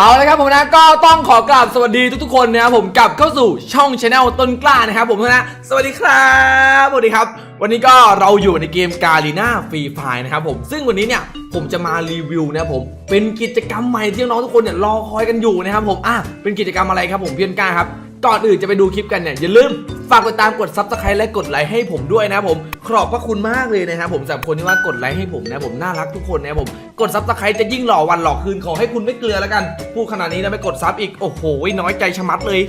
เอาละครับผมนะก็ต้องขอกราบสวัสดีทุกๆคนนะครับผมกลับเข้าสู่ช่องช anel ต้นกล้านะครับผมนะสวัสดีครับสวัสดีครับ วันนี้ก็เราอยู่ในเกมกาลีนาฟรีไฟนะครับผมซึ่งวันนี้เนี่ยผมจะมารีวิวนะครับผมเป็นกิจกรรมใหม่ที่น้องๆทุกคนเนี่ยรอคอยกันอยู่นะครับผมอะเป็นกิจกรรมอะไรครับผมเพื่อนกล้าครับก่อนอื่นจะไปดูคลิปกันเนี่ยอย่าลืมฝากกดตามกดซับสไครต์และกดไลค์ให้ผมด้วยนะครับผมขอบพระคุณมากเลยนะครับผมสำหรับคนที่ว่ากดไลค์ให้ผมนะผมน่ารักทุกคนนะผมกดซับสไครต์จะยิ่งหล่อวันหล่อคืนขอให้คุณไม่เกลือแล้วกันพูดขนาดนี้แล้วไม่กดซับอีกโอ้โหน้อยใจชะมัดเลย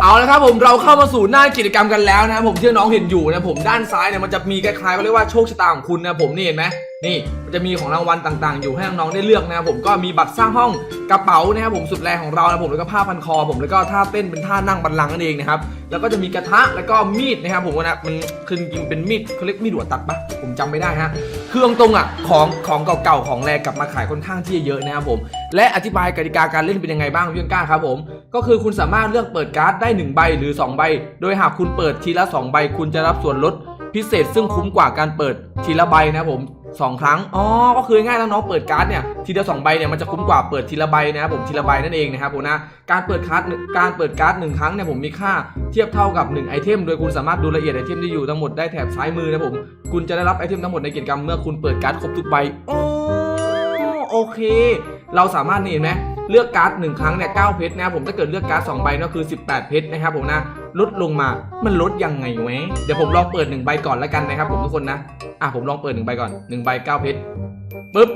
เอาละครับผมเราเข้ามาสู่หน้ากิจกรรมกันแล้วนะครับผมที่น้องเห็นอยู่นะผมด้านซ้ายเนี่ยมันจะมีคล้ายๆเขาเรียกว่าโชคชะตาของคุณนะผมนี่เห็นไหมนี่มันจะมีของรางวัลต่างๆ อยู่ให้น้องๆได้เลือกนะครับผมก็มีบัตรสร้างห้องกระเป๋านะครับผมสุดแรงของเรานะผมแล้วก็ผ้าพันคอผมแล้วก็ท่าเต้นเป็นท่านั่งบันลังนั่นเองนะครับแล้วก็จะมีกระทะแล้วก็มีดนะครับผมนะมันคือจริงๆเป็นมีดเขาเรียกมีดหัวตัดปะผมจำไม่ได้ฮะคือตรงๆอะของของเก่าๆของแรงกลับมาขายค่อนข้างที่จะเยอะนะครับผม และอธิบายกติกาการเล่นเป็นยังไงบ้างพี่ต้นก้าครับผม ก็คือคุณสามารถเลือกเปิดการ์ดได้ 1 ใบหรือ 2 ใบ โดยหากคุณเปิดทีละ 2 ใบ คุณจะรับส่วนลดพิเศษซึ่งคุ้มกว่าการเปิดทีละใบนะครับผม สองครั้ง อ๋อ ก็คือง่ายแล้วน้องเปิดการ์ดเนี่ยทีละสองใบเนี่ยมันจะคุ้มกว่าเปิดทีละใบนะครับผมทีละใบนั่นเองนะครับผมนะการเปิดการ์ดการเปิดการ์ดหนึ่งครั้งเนี่ยผมมีค่าเทียบเท่ากับ 1 ไอเทม โดยคุณสามารถดูรายละเอียดไอเทมที่อยู่ทั้งหมดได้แถบซ้ายมือนะผมคุณจะได้รับไอเทมทั้งหมดในกิจกรรมเมื่อคุณเปิดการ์ดครบทุกใบอ๋อโอเค เราสามารถนี่เห็นไหม เลือกการ์ดหนึ่งครั้งเนี่ยเก้าเพชรนะครับผมถ้าเกิดเลือกการ์ดสองใบก็คือ 18 เพชรนะครับผมนะลดลงมามันลดยังไงวะเดี๋ยวผมลองเปิด1ใบก่อนแล้วกันนะครับผมทุกคนนะอะผมลองเปิด1ใบก่อน1ใบ9เพชรปึ๊บ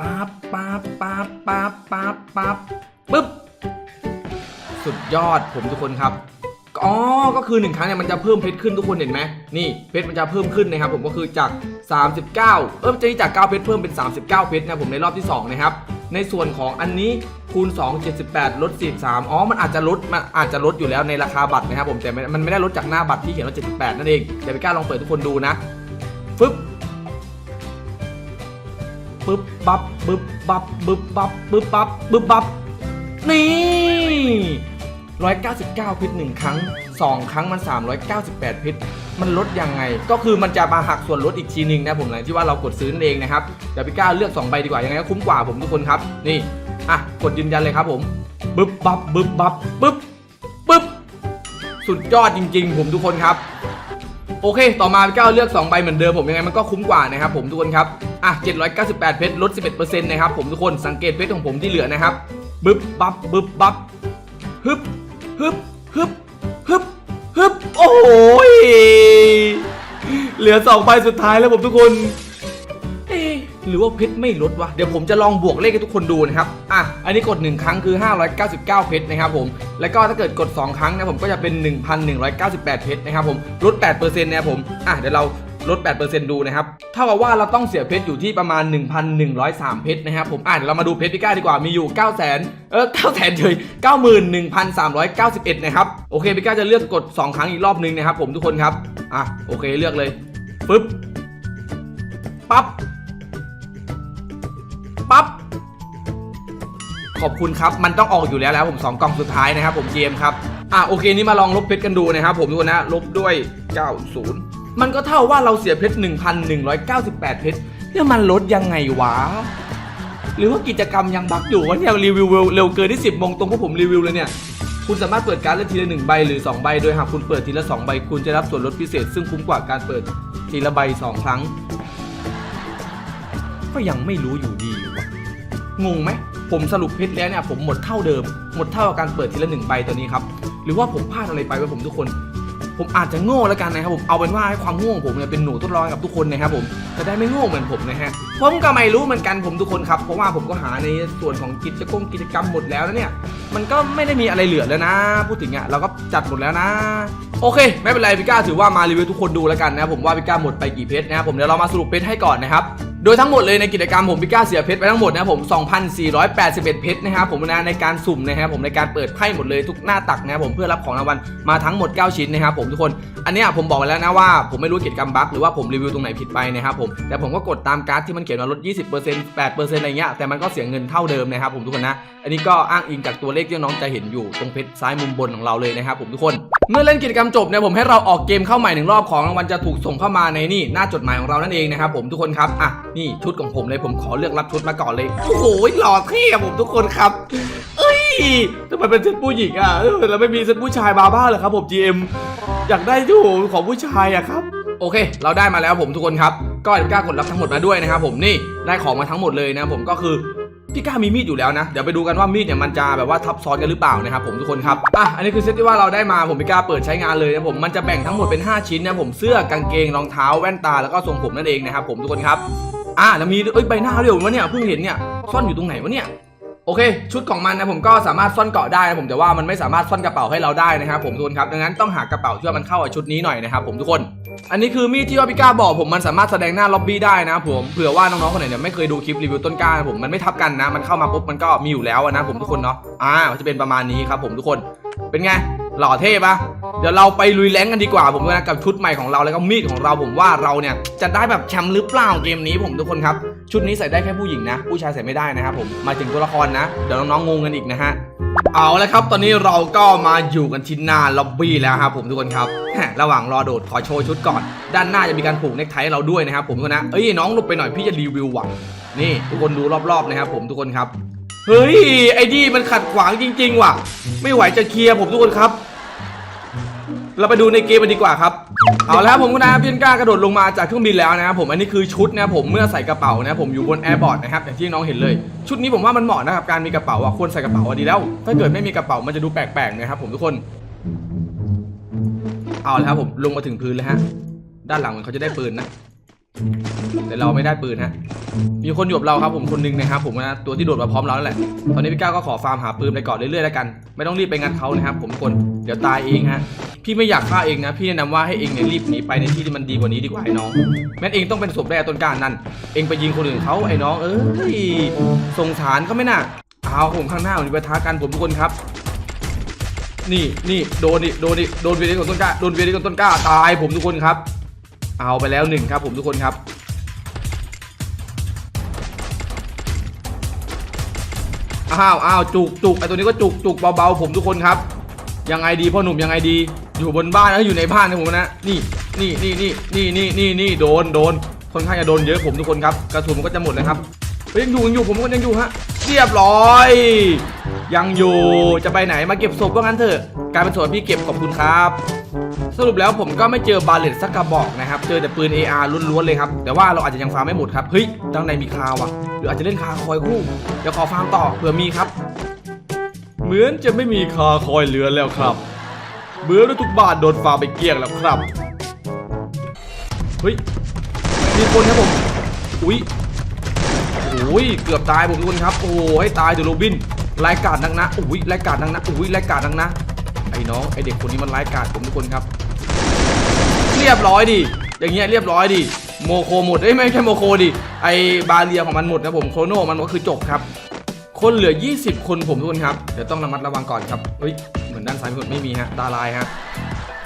ปั๊บปั๊บปั๊บปั๊บปั๊บปั๊บปึ๊บสุดยอดผมทุกคนครับอ๋อ ก็คือหนึ่งครั้งเนี่ยมันจะเพิ่มเพชรขึ้นทุกคนเห็นไหมนี่เพชรมันจะเพิ่มขึ้นนะครับผมก็คือจาก 39 เออจะจาก 9 เพชรเพิ่มเป็น 39 เพชรนะผมในรอบที่ 2 นะครับ ในส่วนของอันนี้คูณ 2 78 ลด 43 อ๋อ มันอาจจะลด มันอาจจะลดอยู่แล้วในราคาบัตรนะครับผม แต่มันมันไม่ได้ลดจากหน้าบัตรที่เขียนว่า 78 นั่นเอง เดี๋ยวไปกล้าลองเปิดทุกคนดูนะฟึบปึ๊บบับปึ๊บบับปึ๊บบับปึ๊บบับปึ๊บบับนี่ 199เพชรหนึ่งครั้ง 2 ครั้งมัน 398เพชรมันลดยังไง ก็คือมันจะมาหักส่วนลดอีกทีหนึงนะผมหลังที่ว่าเรากดซื้อนั่นเองนะครับเดี๋ยวพี่ก้าเลือก2ใบดีกว่ายังไงก็คุ้มกว่าผมทุกคนครับนี่อะกดยืนยันเลยครับผมบึ๊บบับบึ๊บบับปึ๊บปึ๊บสุดยอดจริง ๆ ผมทุกคนครับ โอเค ต่อมาพี่ก้าวเลือก2ใบเหมือนเดิมผมยังไงมันก็คุ้มกว่านะครับผมทุกคนครับอะ798 เพชรลด 11%นะครับผมทุกคนสังเกตเพชรของผมที่เหลือนะครับบึ๊บบับบึ๊บบับฮึบ ฮึบฮึบฮึบฮึบโอ้โหยเหลือสองใบสุดท้ายแล้วผมทุกคนหรือว่าเพชรไม่ลดวะเดี๋ยวผมจะลองบวกเลขให้ทุกคนดูนะครับอะอันนี้กด 1 ครั้งคือ 599 เพชรนะครับผมแล้วก็ถ้าเกิดกด 2 ครั้งนะผมก็จะเป็น 1,198 เพชรนะครับผมลด8%นะครับผมอะเดี๋ยวเรา ลด 8%ดูนะครับ เท่ากับว่าเราต้องเสียเพชรอยู่ที่ประมาณ 1,103 เพชรนะครับผมอะเดี๋ยวเรามาดูเพชรพิก้าดีกว่า มีอยู่9 0 0 0 0 0เออ9 0 0 0 0เฉย91,391 นะครับ โอเคพิก้าจะเลือกกด 2 ครั้งอีกรอบนึงนะครับผมทุกคนครับ อะโอเคเลือกเลยปึ๊บ ปั๊บ ปั๊บ ขอบคุณครับ มันต้องออกอยู่แล้วแล้วผม 2 กล่องสุดท้ายนะครับผมเกมครับ อะโอเคนี่มาลองลบเพชรกันดูนะครับผมทุกคนนะ ลบด้วย 90 มันก็เท่าว่าเราเสียเพชร 1,198 เพชรแล้วมันลดยังไงวะ หรือว่ากิจกรรมยังบักอยู่วะเนี่ยรีวิวเร็วเกินที่ 10โมงตรงพวกผมรีวิวเลยเนี่ยคุณสามารถเปิดการ์ดได้ทีละ 1 ใบหรือ 2 ใบ โดยหากคุณเปิดทีละ 2 ใบ คุณจะรับส่วนลดพิเศษ ซึ่งคุ้มกว่าการเปิดทีละใบ 2 ครั้ง ก็ยังไม่รู้อยู่ดีวะงงไหมผมสรุปเพชรแล้วเนี่ยผมหมดเท่าเดิม หมดเท่ากับการเปิดทีละหนึ่งใบตัวนี้ครับ หรือว่าผมพลาดอะไรไปไวะผมทุกคน ผมอาจจะโง่แล้วกันนะครับผมเอาเป็นว่าให้ความโง่ของผมเนี่ยเป็นหนูทดลองกับทุกคนนะครับผมจะได้ไม่โง่เหมือนผมนะฮะผมก็ไม่รู้เหมือนกันผมทุกคนครับเพราะว่าผมก็หาในส่วนของกิจกรรมกิจกรรมหมดแล้วนะเนี่ยมันก็ไม่ได้มีอะไรเหลือแล้วนะ พูดถึงอะเราก็จัดหมดแล้วนะ โอเค ไม่เป็นไรพี่ก้าถือว่ามารีวิวทุกคนดูแล้วกันนะผมว่าพี่ก้าหมดไปกี่เพชรนะครับผมเดี๋ยวเรามาสรุปเพชรให้ก่อนนะครับ ดยทั้งหมดเลยในกิจกรรมผมพี่ก้าเสียเพชรไปทั้งหมดนะผม 2,481 เพชรนะครับผมนะในการสุ่มนะครับผมในการเปิดไพ่หมดเลยทุกหน้าตักนะครับผมเพื่อรับของรางวัลมาทั้งหมด 9 ชิ้นนะครับผมทุกคน อันนี้ผมบอกไว้แล้วนะว่าผมไม่รู้กิจกรรมบั๊กหรือว่าผมรีวิวตรงไหนผิดไปนะครับผมแต่ผมก็กดตามการ์ดที่มันเขียนว่าลด 20% 8%อะไรเงี้ยแต่มันก็เสียเงินเท่าเดิมนะครับผมทุกคนนะอันนี้ก็อ้างอิงจากตัวเลขที่น้องจะเห็นอยู่ตรงเพชรซ้ายมุมบนของเราเลยนะครับผมทุกคน เมื่อเล่นกิจกรรมจบเนี่ยผมให้เราออกเกมเข้าใหม่หนึ่งรอบของรางวัลจะถูกส่งเข้ามาในนี่หน้าจดหมายของเรานั่นเองนะครับผมทุกคนครับอะนี่ชุดของผมเลยผมขอเลือกรับชุดมาก่อนเลย โอ้โหหล่อเท่ผมทุกคนครับ เอ้ยทำไมเป็นเซตผู้หญิงอะแล้วไม่มีเซตผู้ชายมาบ้างเหรอครับผม GM อยากได้ที่ของผู้ชายอะครับ โอเค เราได้มาแล้วผมทุกคนครับ ก็พี่ก้ากดรับทั้งหมดมาด้วยนะครับผมนี่ได้ของมาทั้งหมดเลยนะผมก็คือพี่ก้ามีมีดอยู่แล้วนะ เดี๋ยวไปดูกันว่ามีดเนี่ยมันจะแบบว่าทับซ้อนกันหรือเปล่านะครับผมทุกคนครับ อะ อันนี้คือเซตที่ว่าเราได้มาผมพี่ก้าเปิดใช้งานเลยนะผม มันจะแบ่งทั้งหมดเป็น 5 ชิ้นนะผม เสื้อกางเกงรองเท้าแว่นตาแล้วก็ทรงผมนั่นเองนะครับผมทุกคนครับ อะแล้วมีเอ้ยใบหน้าเดียววะเนี่ยเพิ่งเห็นเนี่ยซ่อนอยู่ตรงไหนวะเนี่ยโอเค ชุดของมันนะผมก็สามารถซ่อนเกาะได้นะผมแต่ว่ามันไม่สามารถซ่อนกระเป๋าให้เราได้นะครับผมทุกคนครับดังนั้นต้องหากระเป๋าที่ว่ามันเข้ากับชุดนี้หน่อยนะครับผมทุกคน อันนี้คือมีดที่ว่าพี่ก้าบอกผมมันสามารถแสดงหน้าล็อบบี้ได้นะผมเผื่อว่าน้องๆคนไหนเนี่ยไม่เคยดูคลิปรีวิวต้นกล้านะผมมันไม่ทับกันนะ มันเข้ามาปุ๊บมันก็มีอยู่แล้วนะผมทุกคนเนาะอ่ามันจะเป็นประมาณนี้ครับผมทุกคน เป็นไง หล่อเท่ปะเดี๋ยวเราไปลุยแรงกันดีกว่าผมนะกับชุดใหม่ของเราแล้วก็มีดของเราผมว่าเราเนี่ยจะได้แบบแชมป์หรือเปล่าเกมนี้ผมทุกคนครับ ชุดนี้ใส่ได้แค่ผู้หญิงนะ ผู้ชายใส่ไม่ได้นะครับผมมาถึงตัวละครนะ เดี๋ยวน้องๆงงกันอีกนะฮะเอาละครับ ตอนนี้เราก็มาอยู่กันที่หน้าล็อบบี้แล้วครับผมทุกคนครับระหว่างรอโดดขอโชว์ชุดก่อน ด้านหน้าจะมีการผูกเนคไทให้เราด้วยนะครับผมทุกคนนะเอ้ยน้องหลบไปหน่อยพี่จะรีวิวว่ะนี่ทุกคนดูรอบๆนะครับผมทุกคนครับ เฮ้ย ไอ้ดีมันขัดขวางจริง ๆ ว่ะ ไม่ไหวจะเคลียร์ผมทุกคนครับ เราไปดูในเกมกันดีกว่าครับ เอาแล้วผมก็นะพี่ก้ากระโดดลงมาจากเครื่องบินแล้วนะครับผมอันนี้คือชุดนะผมเมื่อใส่กระเป๋านะผมอยู่บนแอร์บอร์ดนะครับอย่างที่น้องเห็นเลย ชุดนี้ผมว่ามันเหมาะนะครับการมีกระเป๋าอะควรใส่กระเป๋าอะดีแล้ว ถ้าเกิดไม่มีกระเป๋ามันจะดูแปลกๆนะครับผมทุกคน เอาแล้วครับผมลงมาถึงพื้นแล้วฮะด้านหลังมันเขาจะได้ปืนนะ แต่เราไม่ได้ปืนฮะ มีคนอยู่กับเราครับผมคนหนึงนะครับผมนะตัวที่โดดมาพร้อมเราแล้วแหละ ตอนนี้พี่ก้าวก็ขอฟาร์มหาปืนไปก่อนเรื่อยๆแล้วกัน ไม่ต้องรีบไปงัดเขานะครับผมทุกคนเดี๋ยวตายเองฮะ พี่ไม่อยากฆ่าเองนะ พี่แนะนำว่าให้เองเนี่ยรีบหนีไปในที่ที่มันดีกว่านี้ดีกว่าไอ้น้อง แม้เองต้องเป็นศพแรกต้นกล้ารนั่น เองไปยิงคนอื่นเขาไอ้น้อง เอ้ยสงสารเขาไหม่น่ะเอาผมข้างหน้าผมไปท้ากันผมทุกคนครับนี่นี่โดนดิโดนดิโดนเวทีของต้นกล้าโดนเวทีของต้นกล้าตายผมทุกคนครับ เอาไปแล้วหนึ่งครับผมทุกคนครับ อ้าวอ้าวจุกจุกไอตัวนี้ก็จุกจุกเบาๆผมทุกคนครับ ยังไงดีพ่อหนุ่มยังไงดี อยู่บนบ้านแล้วอยู่ในบ้านนะผมนะ นี่นี่นี่นี่นี่นี่นี่นี่โดนโดนค่อนข้างจะโดนเยอะผมทุกคนครับ กระสุนมันก็จะหมดเลยครับยังอยู่ยังอยู่ผมก็ยังอยู่ฮะ เรียบร้อย ยังอยู่จะไปไหนมาเก็บศพก็งั้นเถอะกลายเป็นศพพี่เก็บขอบคุณครับ สรุปแล้วผมก็ไม่เจอบาเลตสักกระบอกนะครับ เจอแต่ปืน AR ล้วนๆเลยครับ แต่ว่าเราอาจจะยังฟาร์มไม่หมดครับ เฮ้ยด้านในมีคาวอะหรืออาจจะเล่นคาคอยคู่ เดี๋ยวขอฟาร์มต่อเผื่อมีครับ เหมือนจะไม่มีคาคอยเหลือแล้วครับ เบื่อแล้วยทุกบานโดนฟาไปเกลี้ยงแล้วครับ เฮ้ยมีคนครับผม อุ้ย อ้ยเกือบตายผมทุกคนครับโอ้ให้ตายเถอะโรบินรายการนักนะอุ้ยรายการนักนะอุ้ยรายการนักนะไอ้น้องไอ้เด็กคนนี้มันรายการผมทุกคนครับ เรียบร้อยดิอย่างเงี้ยเรียบร้อยดิโมโคหมดเอ้ยไม่ใช่โมโคดิไอบาเรียของมันหมดนะผมโครโนมันก็คือจบครับ คนเหลือ 20 คนผมทุกคนครับเดี๋ยวต้องระมัดระวังก่อนครับเฮ้ยเหมือนด้านซ้ายมีคนไม่มีฮะตาลายฮะ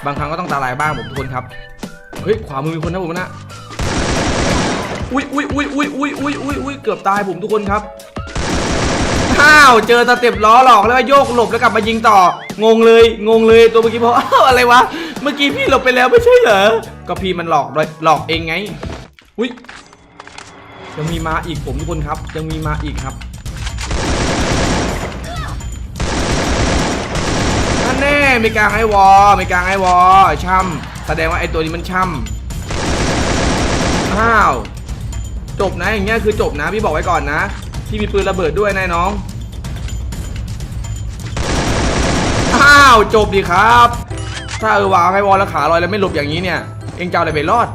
บางครั้งก็ต้องตาลายบ้างผมทุกคนครับเฮ้ยขวามือมีคนนะผมนะ อุ้ยอุ้ยอุ้ยอุ้ยอุ้ยอุ้ยอุ้ยอุ้ยเกือบตายผมทุกคนครับอ้าวเจอตะเต็บล้อหลอกแล้วก็โยกหลบแล้วกลับมายิงต่องงเลยงงเลยตัวเมื่อกี้เพราะอ้าวอะไรวะเมื่อกี้พี่หลบไปแล้วไม่ใช่เหรอก็พี่มันหลอกด้วยหลอกเองไงอุ้ยยังมีมาอีกผมทุกคนครับ ยังมีมาอีกครับนั่นแน่ไม่กลางไอ้วอไม่กลางไอ้วอช่ำแสดงว่าไอ้ตัวนี้มันช่ำอ้าว จบนะอย่างเงี้ยคือจบนะพี่บอกไว้ก่อนนะที่มีปืนระเบิดด้วยนายน้อง อ้าวจบดีครับ ถ้าเออวางไอ้วอลแล้วขาลอยแล้วไม่หลบอย่างนี้เนี่ย เองจะเอะไรไปรอด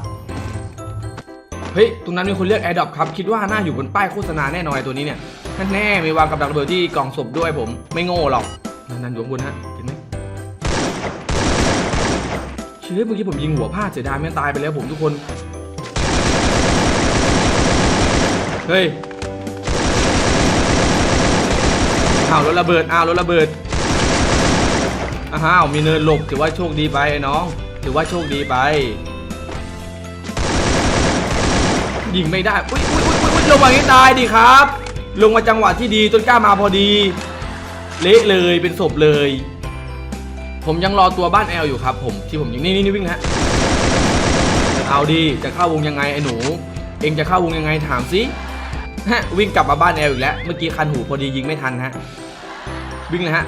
เฮ้ยตรงนั้นมีคนเรียกแอร์ดอปครับ คิดว่าน่าอยู่บนป้ายโฆษณาแน่นอนไอ้ตัวนี้เนี่ยนั่นแน่มีวางกับดักระเบิดที่กล่องศพด้วยผม ไม่โง่หรอกนั่นๆอยู่ข้างบนฮะเห็นไหมเชื่อเมื่อกี้ผมยิงหัวพลาดเสียดายแม่ตายไปแล้วผมทุกคน เฮ้ยอ้าวรถระเบิดอ้าวรถระเบิดอ้าวมีเนินหลบถือว่าโชคดีไปไอ้น้อง ถือว่าโชคดีไป ยิงไม่ได้อุ้ยอุ้ยอุ้ยอุ้ยลงมาอย่างนี้ตายดิครับ ลงมาจังหวะที่ดีต้นกล้ามาพอดี เละเลยเป็นศพเลย ผมยังรอตัวบ้านแอลอยู่ครับ ผมที่ผมยิงนี่นี่นี่วิ่งนะฮะเอาดีจะเข้าวงยังไงไอ้หนู เองจะเข้าวงยังไงถามสิ ฮะวิ่งกลับมาบ้านแอลอีกแล้ว เมื่อกี้คันหูพอดียิงไม่ทันฮะ วิ่งเลยฮะ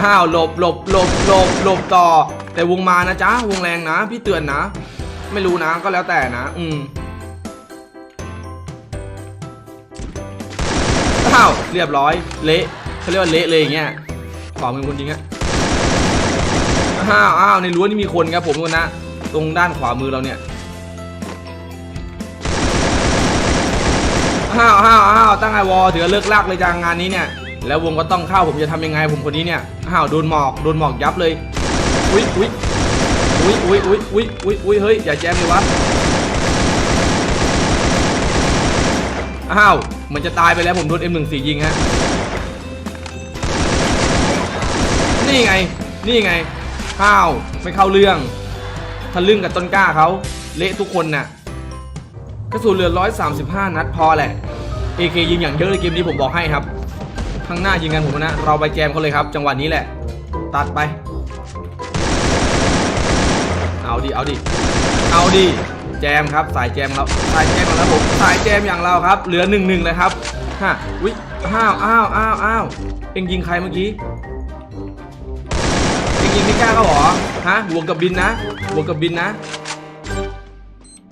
อ้าวหลบหลบหลบหลบหลบต่อ แต่วงมานะจ๊ะ วงแรงนะ พี่เตือนนะ ไม่รู้นะก็แล้วแต่นะ อืมอ้าวเรียบร้อย เละเขาเรียกว่าเละเลยอย่างเงี้ยขวามือคนจริงอะอ้าวอ้าวในรั้วนี่มีคนครับผมทุกคนนะ ตรงด้านขวามือเราเนี่ย อ้าวอ้าวอ้าวตั้งไอวอถือเลิกลากเลยจังงานนี้เนี่ย แล้ววงก็ต้องเข้าผมจะทำยังไงผมคนนี้เนี่ยอ้าวโดนหมอกโดนหมอกยับเลยอุ้ยอุ้ยอุ้ยอุ้ยอุ้ยอุ้ยอุ้ยอุ้ยเฮ้ยอย่าแจมเลยวะอ้าวมันจะตายไปแล้วผมโดน M14 ยิงฮะนี่ไงนี่ไงข้าวไม่เข้าเรื่องทะลึ่งกับต้นกล้าเขาเละทุกคนน่ะ กระสุนเหลือ 135 นัดพอแหละ AK ยิงอย่างเยอะเลยเกมนี้ผมบอกให้ครับ ข้างหน้ายิงกันผมนะ เราไปแจมเขาเลยครับ จังหวะนี้แหละ ตัดไป เอาดิ เอาดิ เอาดิ แจมครับ สายแจมเราสายแจมของเราผม สายแจมอย่างเราครับ เหลือหนึ่งหนึ่งเลยครับฮะวิอ้าวอ้าวอ้าวอ้าวเอ็งยิงใครเมื่อกี้เอ็งยิงพี่ก้าเขาเหรอ ฮะบวกกับบินนะบวกกับบินนะ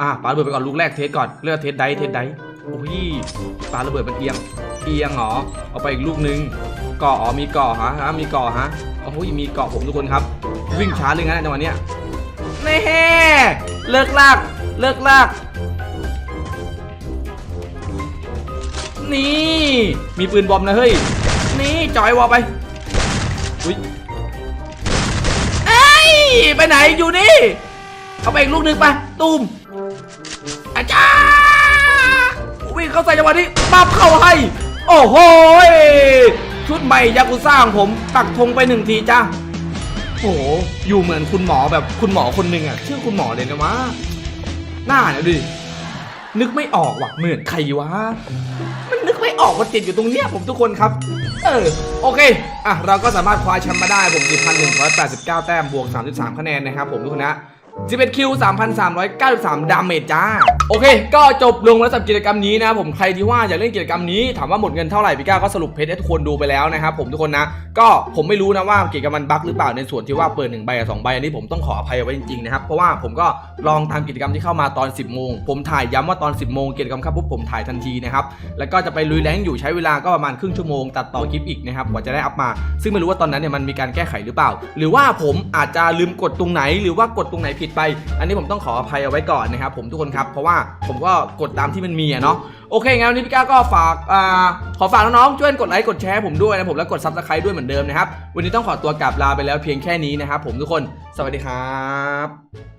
อะปาระเบิดไปก่อนลูกแรกเทสก่อนเลือกเทสไดเทสไดโอ้ยปาระเบิดมันเอียง เอียงเหรอเอาไปอีกลูกนึงกาะอ๋อมีกาะฮะฮะมีกาะฮะโอ้ยมีกาะผมทุกคนครับ วิ่งช้าเลยงั้นจังหวะเนี้ยแน่เลิกลากเลิกลากนี่มีปืนบอมนะเฮ้ยนี่จอยวอไปอุ้ยเอ้ยไปไหนอยู่นี่ เอาไปอีกลูกหนึ่งไปตูมอาจารย์วิ่งเข้าใส่จังหวะนี้ปั๊บเข้าให้ โอ้โหชุดใหม่ยากุซ่าของผมตักธงไปหนึ่งทีจ้าโอ้โหอยู่เหมือนคุณหมอแบบคุณหมอคนหนึ่งอะชื่อคุณหมอเลยนะวะหน้าเนี่ยดินึกไม่ออกว่ะเหมือนใครวะมันนึกไม่ออกว่าติดอยู่ตรงเนี้ยผมทุกคนครับ เออโอเคอะเราก็สามารถคว้าแชมป์มาได้ผม1,189 แต้มบวก 33 คะแนนนะครับผมทุกคนนะ 11คิว3,393 ดาเมจจ้า โอเค ก็จบลงแล้วสำหรับกิจกรรมนี้นะผมใครที่ว่าอยากเล่นกิจกรรมนี้ ถามว่าหมดเงินเท่าไหร่พี่ก้าก็สรุปเพจให้ทุกคนดูไปแล้วนะครับผมทุกคนนะ ก็ผมไม่รู้นะว่ากิจกรรมมันบั๊กหรือเปล่าในส่วนที่ว่าเปิด1ใบกับ2ใบอันนี้ผมต้องขออภัยไว้จริงๆนะครับเพราะว่าผมก็ลองตามกิจกรรมที่เข้ามาตอน 10โมงผมถ่ายย้ำว่าตอน 10โมงกิจกรรมครับปุ๊บผมถ่ายทันทีนะครับแล้วก็จะไปลุยแรงอยู่ใช้เวลาก็ประมาณครึ่งชั่วโมงตัดต่อคลิปอีกนะครับกว่าจะได้อัพมา ซึ่งไม่รู้ว่าตอนนั้นเนี่ยมันมีการแก้ไขหรือเปล่า หรือว่าผมอาจจะลืมกดตรงไหนหรือว่ากดตรงไหนผิดไป อันนี้ผมต้องขออภัยเอาไว้ก่อนนะครับผมทุกคนครับ เพราะว่าผมก็กดตามที่มันมีอะเนาะโอเคงั้นวันนี้พี่ก้าก็ฝากอ่าขอฝากน้องๆช่วยกดไลค์กดแชร์ผมด้วยนะผมแล้วกดซับสไครต์ด้วยเหมือนเดิมนะครับวันนี้ต้องขอตัวกลับลาไปแล้วเพียงแค่นี้นะครับผมทุกคนสวัสดีครับ